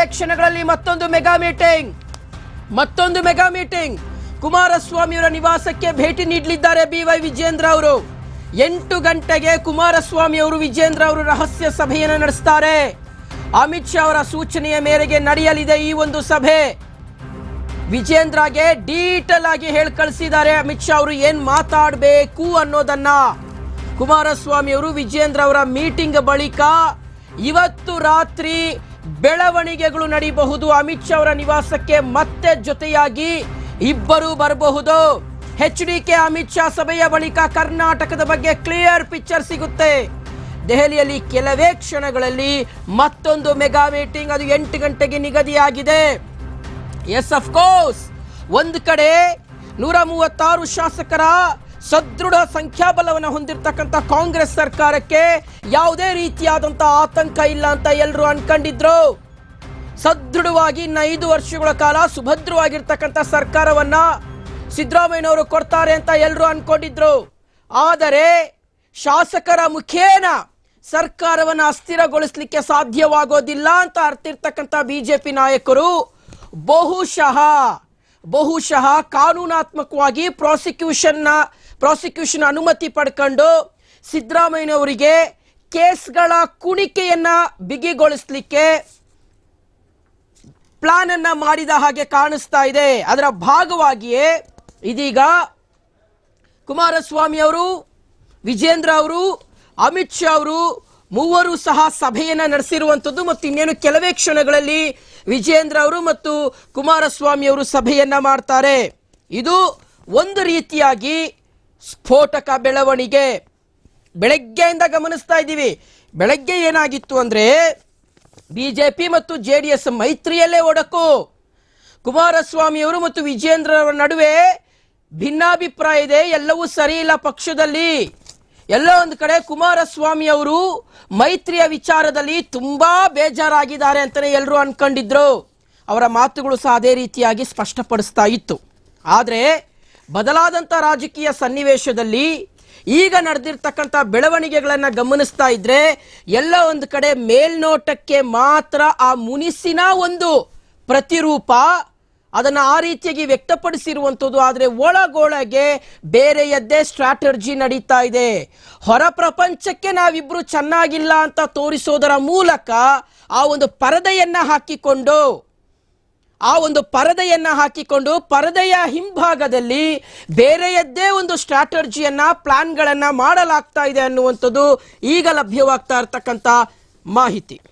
ಕೆಲವೇ ಕ್ಷಣಗಳಲ್ಲಿ ಮತ್ತೊಂದು ಮೆಗಾ ಮೀಟಿಂಗ್. ಮತ್ತೊಂದು ಮೆಗಾ ಮೀಟಿಂಗ್. ಕುಮಾರಸ್ವಾಮಿಯವರ ನಿವಾಸಕ್ಕೆ ಭೇಟಿ ನೀಡಲಿದ್ದಾರೆ ಬಿ ವೈ ವಿಜೇಂದ್ರ ಅವರು. ಎಂಟು ಗಂಟೆಗೆ ಕುಮಾರಸ್ವಾಮಿ ಅವರು ವಿಜೇಂದ್ರ ಅವರು ರಹಸ್ಯ ಸಭೆಯನ್ನು ನಡೆಸ್ತಾರೆ. ಅಮಿತ್ ಶಾ ಅವರ ಸೂಚನೆಯ ಮೇರೆಗೆ ನಡೆಯಲಿದೆ ಈ ಒಂದು ಸಭೆ. ವಿಜೇಂದ್ರಗೆ ಡೀಟೇಲ್ ಆಗಿ ಹೇಳಿ ಕಳಿಸಿದ್ದಾರೆ ಅಮಿತ್ ಶಾ ಅವರು ಏನ್ ಮಾತಾಡಬೇಕು ಅನ್ನೋದನ್ನ. ಕುಮಾರಸ್ವಾಮಿ ಅವರು ವಿಜೇಂದ್ರ ಅವರ ಮೀಟಿಂಗ್ ಬಳಿಕ ಇವತ್ತು ರಾತ್ರಿ ಬೆಳವಣಿಗೆಗಳು ನಡೆಯಬಹುದು ಅಮಿತ್ ಶಾ ಅವರ ನಿವಾಸಕ್ಕೆ ಮತ್ತೆ ಜೊತೆಯಾಗಿ ಇಬ್ಬರು ಬರಬಹುದು. H D K Amit Shah ಸಭೆಯ ಬಳಿಕ ಕರ್ನಾಟಕದ ಬಗ್ಗೆ ಕ್ಲಿಯರ್ ಪಿಕ್ಚರ್ ಸಿಗುತ್ತೆ. ದೆಹಲಿಯಲ್ಲಿ ಕೆಲವೇ ಕ್ಷಣಗಳಲ್ಲಿ ಮತ್ತೊಂದು ಮೆಗಾ ಮೀಟಿಂಗ್ ಅದು ಎಂಟು ಗಂಟೆಗೆ ನಿಗದಿಯಾಗಿದೆ. ಎಸ್ ಆಫ್ ಕೋರ್ಸ್ ಒಂದು ಕಡೆ ನೂರ ಮೂವತ್ತಾರು ಶಾಸಕರ ಸದೃಢ ಸಂಖ್ಯಾಬಲವನ್ನು ಹೊಂದಿರತಕ್ಕಂಥ ಕಾಂಗ್ರೆಸ್ ಸರ್ಕಾರಕ್ಕೆ ಯಾವುದೇ ರೀತಿಯಾದಂಥ ಆತಂಕ ಇಲ್ಲ ಅಂತ ಎಲ್ಲರೂ ಅನ್ಕೊಂಡಿದ್ರು. ಸದೃಢವಾಗಿ ಇನ್ನು ಐದು ವರ್ಷಗಳ ಕಾಲ ಸುಭದ್ರವಾಗಿರ್ತಕ್ಕಂಥ ಸರ್ಕಾರವನ್ನ ಸಿದ್ದರಾಮಯ್ಯನವರು ಕೊಡ್ತಾರೆ ಅಂತ ಎಲ್ಲರೂ ಅನ್ಕೊಂಡಿದ್ರು. ಆದರೆ ಶಾಸಕರ ಮುಖೇನ ಸರ್ಕಾರವನ್ನು ಅಸ್ಥಿರಗೊಳಿಸಲಿಕ್ಕೆ ಸಾಧ್ಯವಾಗೋದಿಲ್ಲ ಅಂತ ಅರ್ತಿರ್ತಕ್ಕಂಥ ಬಿಜೆಪಿ ನಾಯಕರು ಬಹುಶಃ ಬಹುಶಃ ಕಾನೂನಾತ್ಮಕವಾಗಿ ಪ್ರಾಸಿಕ್ಯೂಷನ್ನ ಪ್ರಾಸಿಕ್ಯೂಷನ್ ಅನುಮತಿ ಪಡ್ಕೊಂಡು ಸಿದ್ದರಾಮಯ್ಯನವರಿಗೆ ಕೇಸ್ಗಳ ಕುಣಿಕೆಯನ್ನ ಬಿಗಿಗೊಳಿಸಲಿಕ್ಕೆ ಪ್ಲಾನ್ ಅನ್ನ ಮಾಡಿದ ಹಾಗೆ ಕಾಣಿಸ್ತಾ ಇದೆ. ಅದರ ಭಾಗವಾಗಿಯೇ ಇದೀಗ ಕುಮಾರಸ್ವಾಮಿ ಅವರು, ವಿಜೇಂದ್ರ ಅವರು, ಅಮಿತ್ ಶಾ ಅವರು ಮೂವರು ಸಹ ಸಭೆಯನ್ನ ನಡೆಸಿರುವಂಥದ್ದು ಮತ್ತು ಇನ್ನೇನು ಕೆಲವೇ ಕ್ಷಣಗಳಲ್ಲಿ ವಿಜೇಂದ್ರ ಅವರು ಮತ್ತು ಕುಮಾರಸ್ವಾಮಿ ಅವರು ಸಭೆಯನ್ನ ಮಾಡ್ತಾರೆ. ಇದು ಒಂದು ರೀತಿಯಾಗಿ ಸ್ಫೋಟಕ ಬೆಳವಣಿಗೆ. ಬೆಳಗ್ಗೆಯಿಂದ ಗಮನಿಸ್ತಾ ಇದ್ದೀವಿ. ಬೆಳಗ್ಗೆ ಏನಾಗಿತ್ತು ಅಂದ್ರೆ, ಬಿಜೆಪಿ ಮತ್ತು ಜೆ ಡಿ ಎಸ್ ಮೈತ್ರಿಯಲ್ಲೇ ಒಡಕು ಕುಮಾರಸ್ವಾಮಿಯವರು ಮತ್ತು ವಿಜೇಂದ್ರರ ನಡುವೆ ಭಿನ್ನಾಭಿಪ್ರಾಯ ಇದೆ. ಎಲ್ಲವೂ ಸರಿ ಇಲ್ಲ ಪಕ್ಷದಲ್ಲಿ. ಎಲ್ಲ ಒಂದು ಕಡೆ ಕುಮಾರಸ್ವಾಮಿ ಅವರು ಮೈತ್ರಿಯ ವಿಚಾರದಲ್ಲಿ ತುಂಬಾ ಬೇಜಾರಾಗಿದ್ದಾರೆ ಅಂತಲೇ ಎಲ್ಲರೂ ಅನ್ಕೊಂಡಿದ್ರು. ಅವರ ಮಾತುಗಳು ಸಹ ಅದೇ ರೀತಿಯಾಗಿ ಸ್ಪಷ್ಟಪಡಿಸ್ತಾ ಇತ್ತು. ಆದರೆ ಬದಲಾದಂಥ ರಾಜಕೀಯ ಸನ್ನಿವೇಶದಲ್ಲಿ ಈಗ ನಡೆದಿರ್ತಕ್ಕಂಥ ಬೆಳವಣಿಗೆಗಳನ್ನು ಗಮನಿಸ್ತಾ ಇದ್ರೆ ಎಲ್ಲ ಒಂದು ಕಡೆ ಮೇಲ್ನೋಟಕ್ಕೆ ಮಾತ್ರ ಆ ಮುನಿಸಿನ ಒಂದು ಪ್ರತಿರೂಪ ಅದನ್ನು ಆ ರೀತಿಯಾಗಿ ವ್ಯಕ್ತಪಡಿಸಿರುವಂಥದ್ದು. ಆದರೆ ಒಳಗೊಳಗೆ ಬೇರೆಯದ್ದೇ ಸ್ಟ್ರಾಟರ್ಜಿ ನಡೀತಾ ಇದೆ. ಹೊರ ಪ್ರಪಂಚಕ್ಕೆ ನಾವಿಬ್ಬರು ಚೆನ್ನಾಗಿಲ್ಲ ಅಂತ ತೋರಿಸೋದರ ಮೂಲಕ ಆ ಒಂದು ಪರದೆಯನ್ನು ಹಾಕಿಕೊಂಡು ಆ ಒಂದು ಪರದೆಯನ್ನ ಹಾಕಿಕೊಂಡು ಪರದೆಯ ಹಿಂಭಾಗದಲ್ಲಿ ಬೇರೆಯದ್ದೇ ಒಂದು ಸ್ಟ್ರಾಟರ್ಜಿಯನ್ನ, ಪ್ಲಾನ್ಗಳನ್ನ ಮಾಡಲಾಗ್ತಾ ಇದೆ ಅನ್ನುವಂಥದ್ದು ಈಗ ಲಭ್ಯವಾಗ್ತಾ ಇರ್ತಕ್ಕಂಥ ಮಾಹಿತಿ.